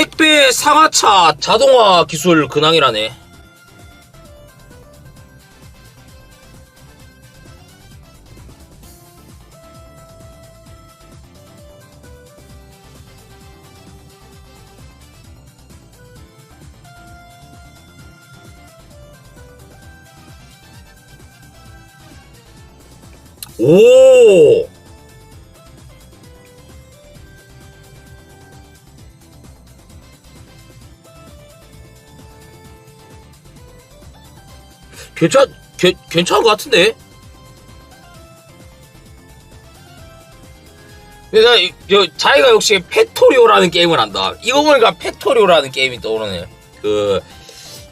택배 상하차 자동화 기술 근황이라네. 오! 괜찮, 괜, 괜찮은 것 같은데? 내가, 이- 저, 자기가 역시 페토리오라는 게임을 한다. 이거 보니까 페토리오라는 게임이 떠오르네. 그,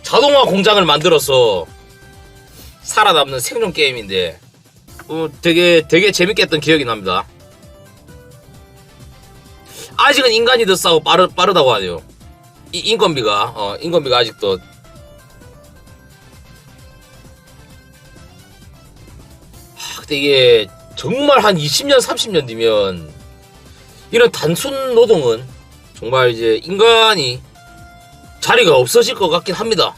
자동화 공장을 만들어서 살아남는 생존 게임인데, 어, 되게, 되게 재밌게 했던 기억이 납니다. 아직은 인간이 더 싸고 빠르, 빠르다고 하네요. 이, 인건비가, 어, 인건비가 아직도 근데 이게 정말 한 20년, 30년 뒤면 이런 단순 노동은 정말 이제 인간이 자리가 없어질 것 같긴 합니다.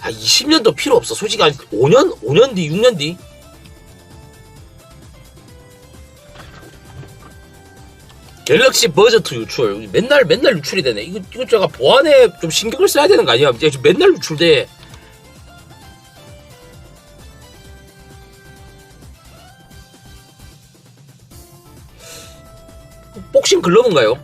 아, 20년도 필요 없어. 솔직히 한 5년, 5년 뒤, 6년 뒤. 갤럭시 버저트 유출 맨날 맨날 유출이 되네 이거 이거 제가 보안에 좀 신경을 써야 되는 거 아니야 맨날 유출돼 복싱 글러브인가요?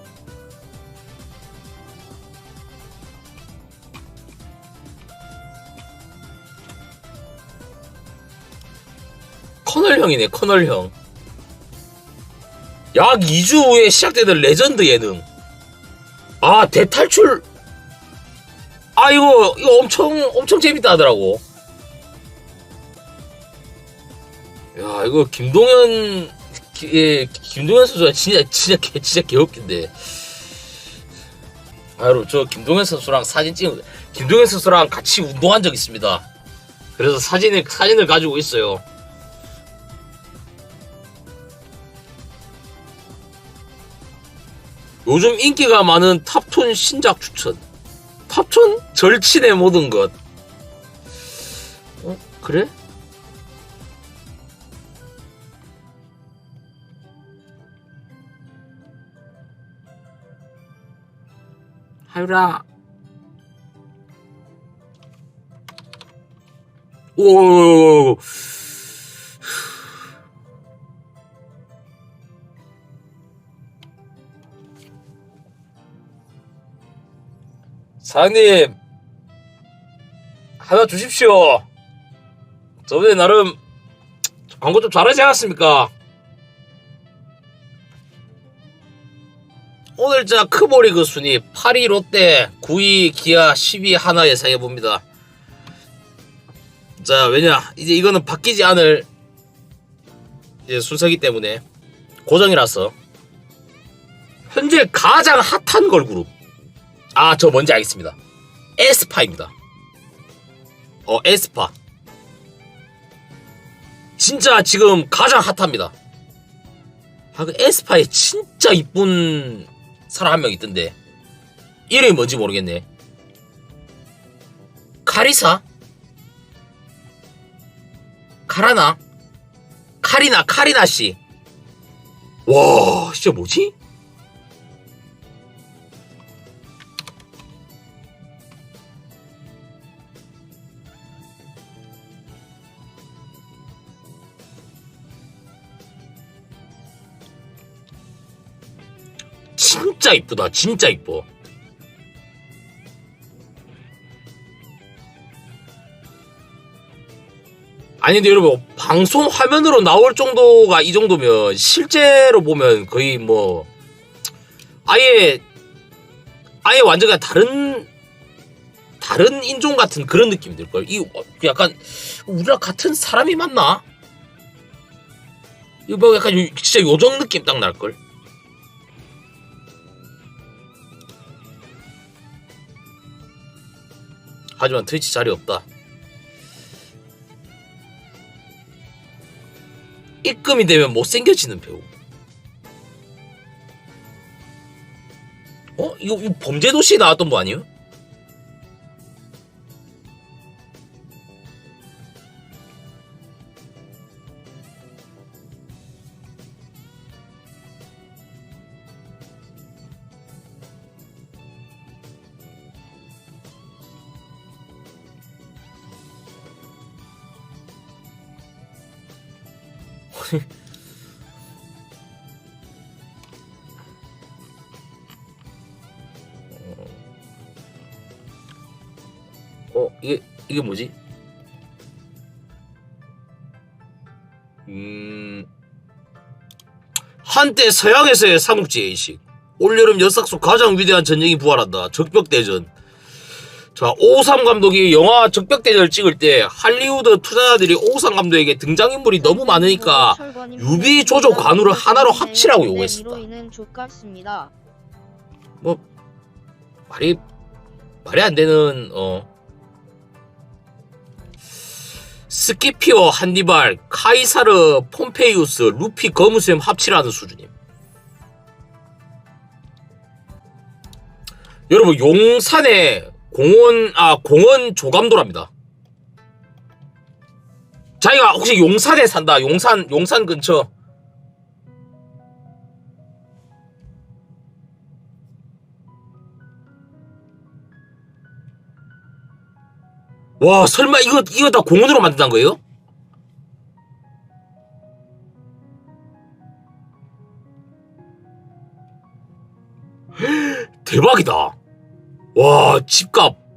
커널 형이네 커널 형. 약 2주 후에 시작되는 레전드 예능. 아 대탈출. 아 이거 이거 엄청 엄청 재밌다 하더라고. 야 이거 김동현 기- 예, 김동현 선수가 진짜 진짜 개 진짜 개웃긴데. 아, 여러분 저 김동현 선수랑 사진 찍은 김동현 선수랑 같이 운동한 적 있습니다. 그래서 사진을 사진을 가지고 있어요. 요즘 인기가 많은 탑톤 신작 추천. 탑톤 절친의 모든 것. 어 그래? 하유라. 오. 사장님 하나 주십시오. 저번에 나름 광고 좀 잘하지 않았습니까? 오늘 자 크보리그 순위 8위 롯데, 9위 기아, 10위 하나 예상해 봅니다. 자 왜냐 이제 이거는 바뀌지 않을 이제 순서기 때문에 고정이라서 현재 가장 핫한 걸그룹 아 저 뭔지 알겠습니다. 에스파입니다. 어 에스파 진짜 지금 가장 핫합니다. 아, 그 에스파에 진짜 이쁜 사람 한 명 있던데. 이름이 뭔지 모르겠네. 카리사? 카라나? 카리나, 카리나 씨. 와, 진짜 뭐지? 진짜 이쁘다. 진짜 이뻐. 아니 근데 여러분 방송 화면으로 나올 정도가 이 정도면 실제로 보면 거의 뭐 아예 아예 완전 그냥 다른 다른 인종 같은 그런 느낌이 들걸. 이 약간 우리랑 같은 사람이 맞나? 이거 뭐 약간 요- 진짜 요정 느낌 딱 날걸. 하지만 트위치 자리 없다. 입금이 되면 못생겨지는 배우. 어? 이 이거, 이거 범죄도시 나왔던 거 아니에요? 어 이게 이게 뭐지? 음 한때 서양에서의 삼국지 의식. 올여름 역사 속 가장 위대한 전쟁이 부활한다. 적벽대전 자 오삼 감독이 영화 적벽대전을 찍을 때 할리우드 투자자들이 오삼 감독에게 등장인물이 너무 많으니까 유비 조조 관우를 하나로 합치라고 요구했습니다. 뭐 말이 말이 안 되는 어 스키피오 한니발 카이사르 폼페이우스 루피 거무샘 합치라는 수준임. 여러분 용산에 공원 아 공원 조감도랍니다. 자기가 혹시 용산에 산다. 용산 용산 근처 와 설마 이거 이거 다 공원으로 만든다는 거예요? 대박이다. 와 집값.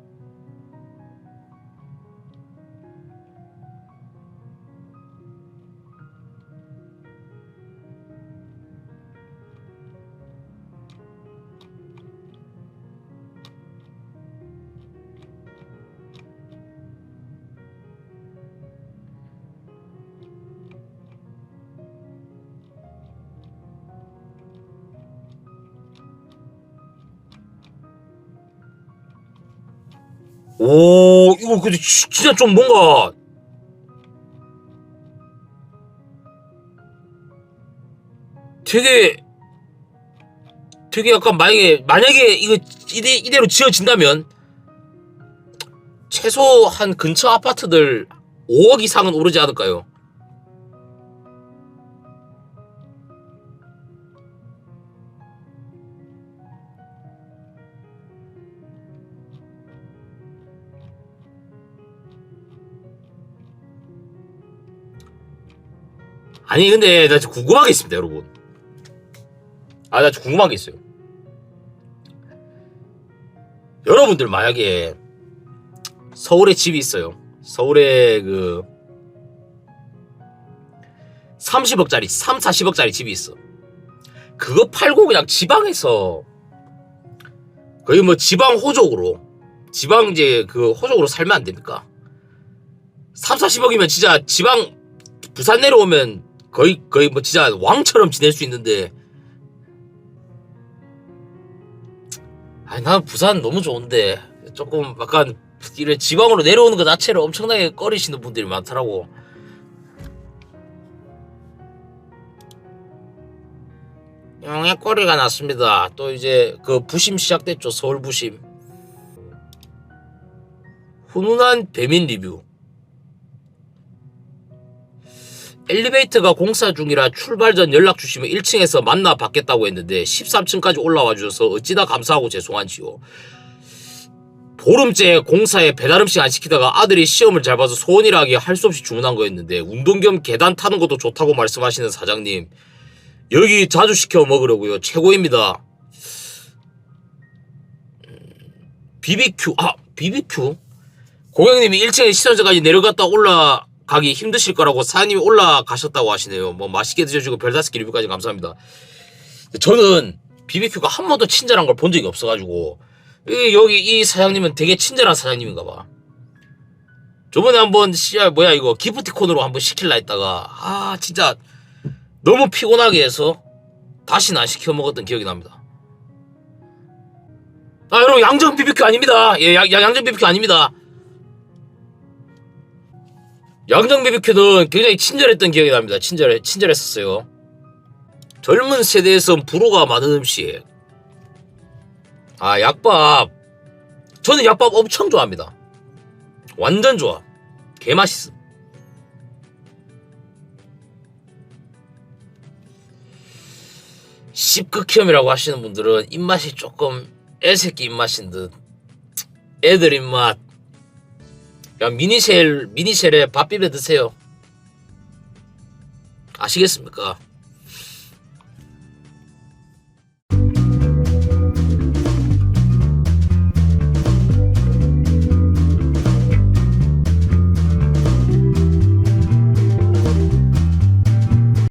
오 이거 근데 지- 진짜 좀 뭔가 되게 되게 약간 만약에 만약에 이거 이대, 이대로 지어진다면 최소 한 근처 아파트들 5억 이상은 오르지 않을까요? 아니 근데 나 진짜 궁금한 게 있습니다 여러분. 아나 궁금한 게 있어요. 여러분들 만약에 서울에 집이 있어요. 서울에 그 30억짜리 3, 40억짜리 집이 있어. 그거 팔고 그냥 지방에서 거의 뭐 지방 호족으로 지방 이제 그 호족으로 살면 안 됩니까? 3, 40억이면 진짜 지방 부산 내려오면 거의 거의 뭐 진짜 왕처럼 지낼 수 있는데. 아니 나는 부산 너무 좋은데. 조금 약간 이래 지방으로 내려오는 것 자체를 엄청나게 꺼리시는 분들이 많더라고. 영의 꼬리가 났습니다. 또 이제 그 부심 시작됐죠. 서울 부심. 훈훈한 배민 리뷰 엘리베이터가 공사 중이라 출발 전 연락 주시면 1층에서 만나 받겠다고 했는데 13층까지 올라와 주셔서 어찌나 감사하고 죄송한지요. 보름째 공사에 배달 음식 안 시키다가 아들이 시험을 잘 봐서 소원이라기 할 수 없이 주문한 거였는데 운동 겸 계단 타는 것도 좋다고 말씀하시는 사장님 여기 자주 시켜 먹으려고요 최고입니다. 음, BBQ 아 BBQ 고객님이 1층에 시선자까지 내려갔다 올라 가기 힘드실 거라고 사장님이 올라가셨다고 하시네요. 뭐 맛있게 드셔주고 별 다섯 개 리뷰까지 감사합니다. 저는 BBQ가 한 번도 친절한 걸 본 적이 없어가지고 이- 여기 이 사장님은 되게 친절한 사장님인가 봐. 저번에 한번 씨야 뭐야 이거 기프티콘으로 한번 시킬라 했다가 아 진짜 너무 피곤하게 해서 다시는 안 시켜 먹었던 기억이 납니다. 아 여러분 양정 BBQ 아닙니다. 예 양, 양정 BBQ 아닙니다. 양정 BBQ는 굉장히 친절했던 기억이 납니다. 친절해 친절했었어요. 젊은 세대에선 불호가 많은 음식. 아 약밥 저는 약밥 엄청 좋아합니다 완전 좋아 개 맛있음 씹극혐이라고 하시는 분들은 입맛이 조금 애새끼 입맛인 듯 애들 입맛 야 미니쉘 미니쉘에 밥 비벼 드세요 아시겠습니까?